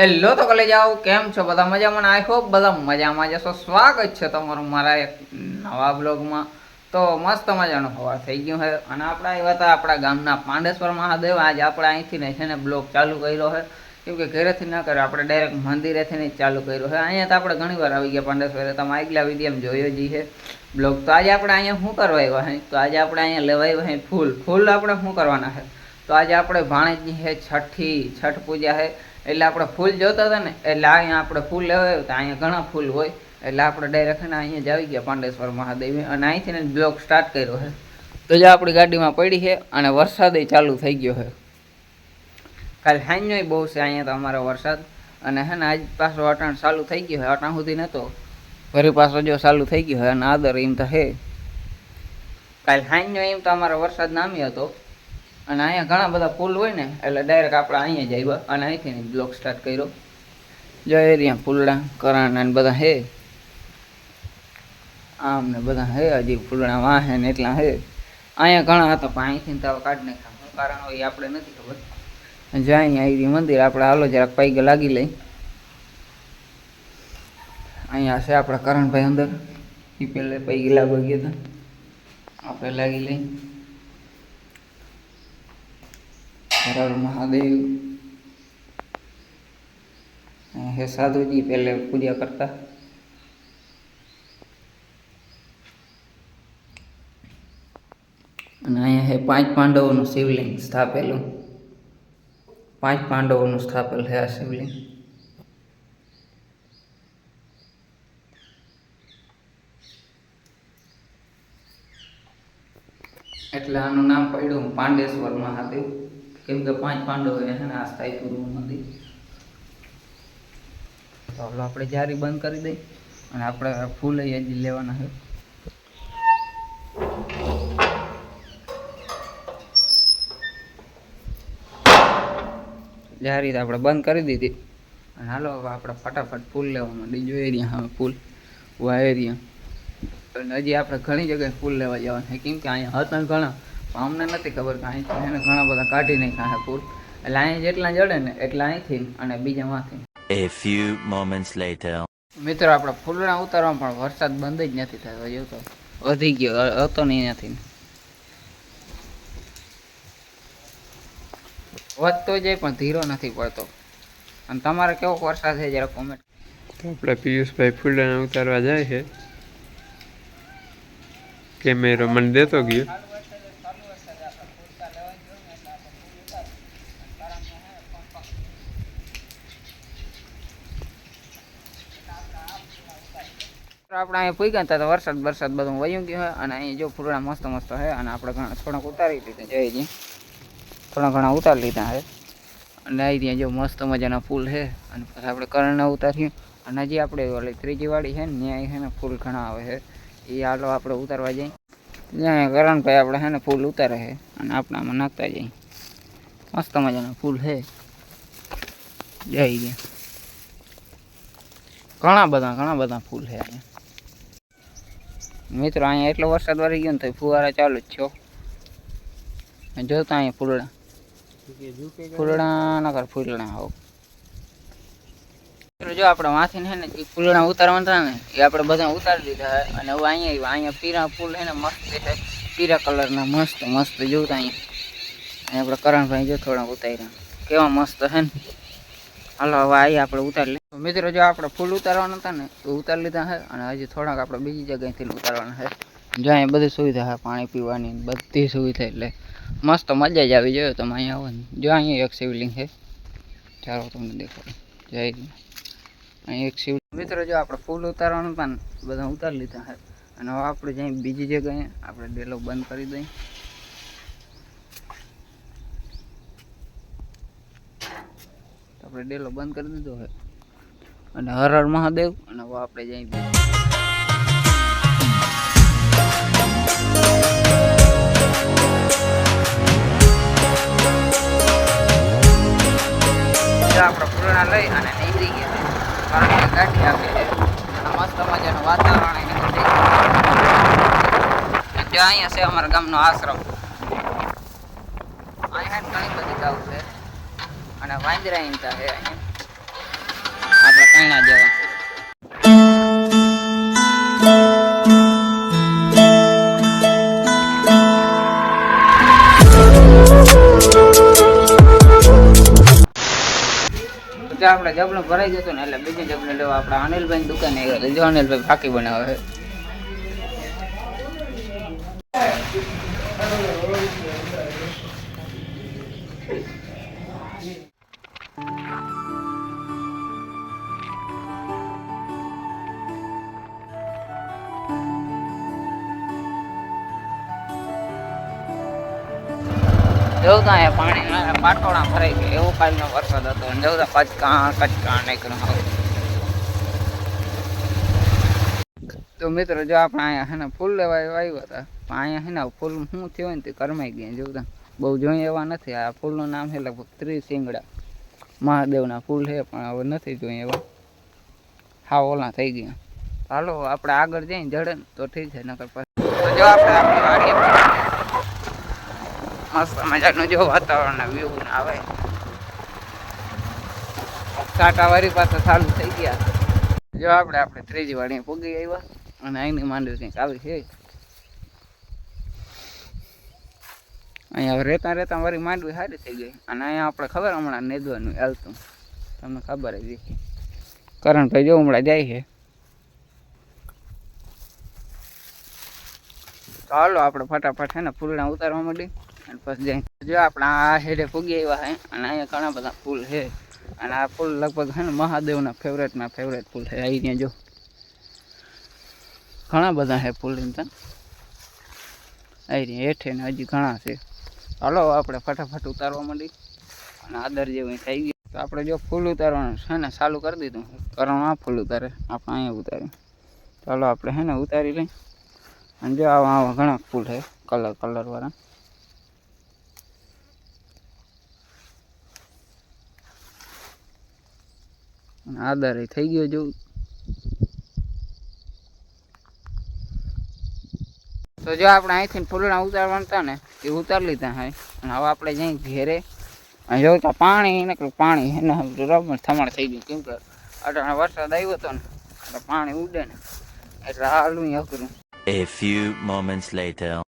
Hello તો કલે જાઓ કેમ છો? બધા મજામાં આઈ હોપ બધા મજામાં જશો સ્વાગત છે તમારું મારા એક નવા બ્લોગમાં. તો મસ્ત મજાનો હવા થઈ ગયું છે. અને આપણે આવ્યા હતા આપણા ગામના પાંડેશ્વર મહાદેવ આજે આપણે અહીંથી ને છે ને બ્લોગ ચાલુ કર્યો છે. કેમ કે ઘરેથી ના કરે, આપણે ડાયરેક્ટ મંદિરેથી ને ચાલુ કર્યો છે. અહીંયા તો આપણે ઘણી વાર આવી ગયા પાંડેશ્વરે. તમે આગલા વીડિયો જોયો જ છે બ્લોગ તો આજે આપણે અહીંયા શું કરવા આવ્યા છે? તો આજે આપણે અહીંયા લેવા આવ્યા ફૂલ. ફૂલ આપણે શું કરવાના છે? તો આજે આપણે ભાણેજની છે છઠ્ઠી, છઠ પૂજા છે. એટલે આપણે ફૂલ જોતા હતા ને, એટલે અહીંયા આપણે ફૂલ લેવા તો અહીંયા ઘણા ફૂલ હોય. એટલે આપણે ડાયરેક્ટ ને અહીંયા જ આવી ગયા પાંડેશ્વર મહાદેવ. અને અહીંથી ને બ્લોક સ્ટાર્ટ કર્યો છે તો જે આપણી ગાડીમાં પડી છે અને વરસાદે ચાલુ થઈ ગયો છે કાલે સાંજનો બહુ છે અહીંયા તો અમારો વરસાદ. અને હે ને આજ પાછો અટાણ ચાલુ થઈ ગયો છે અટાણ સુધી નહોતો ફરી પાછો જો ચાલુ થઈ ગયો છે અને આદર એમ તો હે. કાલે સાંજનો એમ તો અમારો વરસાદ નામી હતો. અને અહીંયા ઘણા બધા પુલ હોય ને, એટલે ડાયરેક્ટ આપણે અહીંયા જ અને અહીંથી બ્લોક સ્ટાર્ટ કર્યો. જો એરિયા પુલડા કરાણા ને બધા હે. આમ ને બધા હે, હજી ફૂલડા વાહે ને એટલા હે. અહીંયા ઘણા હતા, પણ અહીંથી તો કાઢ નાખ્યા. કારણ હોય આપણે નથી ખબર. જો અહીંયા આવી મંદિર, આપણે હાલો જરાક પૈગે લાગી લઈ. અહીંયા છે આપણા કરણભાઈ અંદર. એ પહેલે પૈગે લાગવા ગયા હતા. આપણે લાગી લઈ. હર મહાદેવ. હે સાધુજી પહેલે પૂજા કરતા. અને અહીંયા હે પાંચ પાંડવોનું શિવલિંગ સ્થાપેલું. પાંચ પાંડવોનું સ્થાપેલ છે આ શિવલિંગ. એટલે આનું નામ પડ્યું પાંડેશ્વર મહાદેવ. કેમ કે પાંચ પાંડવો છે ને આ સ્થાયીપુરનું મંદિર. તો હવે આપણે જારી બંધ કરી દઈ અને આપણે ફૂલ હજી લેવાના છે. જારી આપણે બંધ કરી દીધી. અને હાલો હવે આપણે ફટાફટ ફૂલ લેવા માંડી જોઈએ રહ્યા હવે ફૂલ. વાયરિયા અને હજી આપણે ઘણી જગ્યાએ ફૂલ લેવા જવાના છે. કેમ કે અહીંયા હતા ઘણા. અમને નથી ખબર કે અહીં એને ઘણા બધા કાઢી નાખ્યા છે ફૂલ. એટલે અહીં જેટલા જડે ને એટલા અહીંથી અને બીજામાંથી A few moments later. મિત્રો આપણે ફૂલડા ઉતારવામાં પણ વરસાદ બંધ જ નથી થયો હજુ તો વધી ગયો હતો નહીં નથી વધતો જાય પણ ધીરો નથી પડતો. અને તમારે કેવો વરસાદ છે જરા કોમેન્ટ તો આપણા પિયુષભાઈ ફૂલડાના ઉતારવા જાય છે. કેમેરો મને દેતો ગયો. આપણે અહીંયા પૂગ્યા હતા તો વરસાદ વરસાદ બધું વયું ગયું હોય અને અહીં જો ફૂલડા મસ્ત મસ્ત છે અને આપણે ઘણા થોડાક ઉતારી લીધા જયજી થોડા ઘણા ઉતારી લીધા છે. અને આવી ત્યાં જો મસ્ત મજાના ફૂલ છે. અને પછી આપણે કરણના ઉતારીએ અને હજી આપણે ઓલી ત્રીજી વાળી છે ને, ત્યાં છે ને ફૂલ ઘણા આવે છે. એ હાલો આપણે ઉતારવા જઈએ. ત્યાં કરણભાઈ આપણે છે ને ફૂલ ઉતારે છે. અને આપણે આમાં નાખતા જઈએ. મસ્ત મજાના ફૂલ છે. જઈ ગયા ઘણા બધા ઘણા બધા ફૂલ છે અહીંયા. મિત્રો, અહીંયા એટલો વરસાદ વરી ગયો ને તો ફુવારા ચાલુ જ છો જોતા અહીંયા ફૂલડા. ફૂલડા ના ફૂલડા હોવ મિત્રો, જો આપણે વાંચીને છે ને, એ ફૂલડા ઉતારવાના હતા ને, એ આપણે બધા ઉતારી લીધા અને હવે અહીંયા. અહીંયા પીરા ફૂલ છે ને, મસ્ત છે પીરા કલરના, મસ્ત મસ્ત જોતા અહીંયા. અહીંયા આપણે કરણભાઈ જો થોડા ઉતાર્યા. કેવા મસ્ત છે ને. હાલો, હવે આવી આપણે ઉતારી લઈએ. મિત્રો, જો આપણે ફૂલ ઉતારવાના હતા ને, તો ઉતારી લીધા છે અને હજી થોડાક આપણે બીજી જગ્યાએથી ઉતારવાના છે જો અહીંયા બધી સુવિધા છે પાણી પીવાની બધી સુવિધા એટલે મસ્ત મજા જ આવી જોઈએ તમે અહીંયા આવો ને. જો અહીંયા એક શિવલિંગ છે ચાલો, તમને દેખાડું. જય. અહીં એક શિવ મિત્રો, જો આપણે ફૂલ ઉતારવાના હતા ને, બધા ઉતારી લીધા છે અને હવે આપણે જઈ બીજી જગ્યાએ, આપણે ડેલો બંધ કરી દઈએ. આપણે ડેલો બંધ કરી દીધો હે અને હર હર મહાદેવ અને હવે આપણે જઈ આપણે પૂર્ણા લઈ અને નીકળી ગયા. કારણ કે ગાંઠી આપી છે. મસ્ત મજાનું વાતાવરણ એને બધી જો અહીંયા છે અમારા ગામનો આશ્રમ. વાંદરા ઈંતા ભરાઈ જતું ને એટલે બીજું જબલું લેવા આપણે અનિલભાઈ દુકાને જો અનિલભાઈ ફાકી બનાવે. છે જોઉં તો અહીંયા પાણી પાટોળા ભરાઈ ગયા. એવો કાલનો વરસાદ હતો. અને કચકા કચકા નીકળ્યો. તો મિત્રો, જો આપણે અહીંયા હે ને ફૂલ લેવા આવ્યા હતા, પણ અહીંયા હે ને ફૂલ શું થયું ને તે કરમાઈ ગયા જોઉં તો બહુ જોઈએ એવા નથી. આ ફૂલનું નામ છે લગભગ ત્રીસ શિંગડા મહાદેવના ફૂલ છે પણ હવે નથી જોઈએ એવા. હા, ઓલા થઈ ગયા. હાલો, આપણે આગળ જઈને જડે તો ઠીક છે, નકર પછી. જો આપણે આપણી વાડીએ મસ્ત મજાનું જો વાતાવરણ વ્યૂ આવે. કાંટાવાળી પાસે ચાલુ થઈ ગયા. જો આપણે આપણે ત્રીજી વાડી પૂગી આવ્યા અને અહીંની માંડવી કંઈક આવી છે. અહીંયા રહેતા રેતા વારી માંડવી સારી થઈ ગઈ. અને અહીંયા આપણે ખબર હમણાં નેદવાનું હાલતું. તમને ખબર જ છે કરણભાઈ જો હમણાં જાય છે. હાલો, આપણે ફટાફટ છે ને ફૂલડા ઉતારવા માંડી પછી જાય જો આપણે આ હેડે પૂગી આવ્યા હે, અને અહીંયા ઘણા બધા ફૂલ છે અને આ ફૂલ લગભગ છે ને મહાદેવના ફેવરેટના ફેવરેટ ફૂલ છે અહીંયા જો. ઘણા બધા છે ફૂલ એમ તો. અહીં હેઠે ને હજી ઘણા છે. હાલો, આપણે ફટાફટ ઉતારવા માંડી. અને આદર જેવું થઈ ગયું. તો આપણે જો ફૂલ ઉતારવાનું છે ને, ચાલુ કરી દીધું. કરણ આ ફૂલ ઉતારે. આપણે અહીંયા ઉતારી ચાલો, આપણે છે ને ઉતારી લઈ અને જો આવા આવા ઘણા ફૂલ છે કલર કલર આદર થઈ ગયો જેવું તો જો આપણે અહીંથી ફૂલણા ઉતારવાના હતા ને, એ ઉતારી લીધા હા. અને હવે આપણે જઈ ઘેરે. અને જોયું તો પાણી નીકળ્યું પાણી એને રબર થમણ થઈ ગયું કેમ કે અટાણે વરસાદ આવ્યો હતો ને, એટલે પાણી ઉડે ને. એટલે હાલું અઘરું. A few moments later.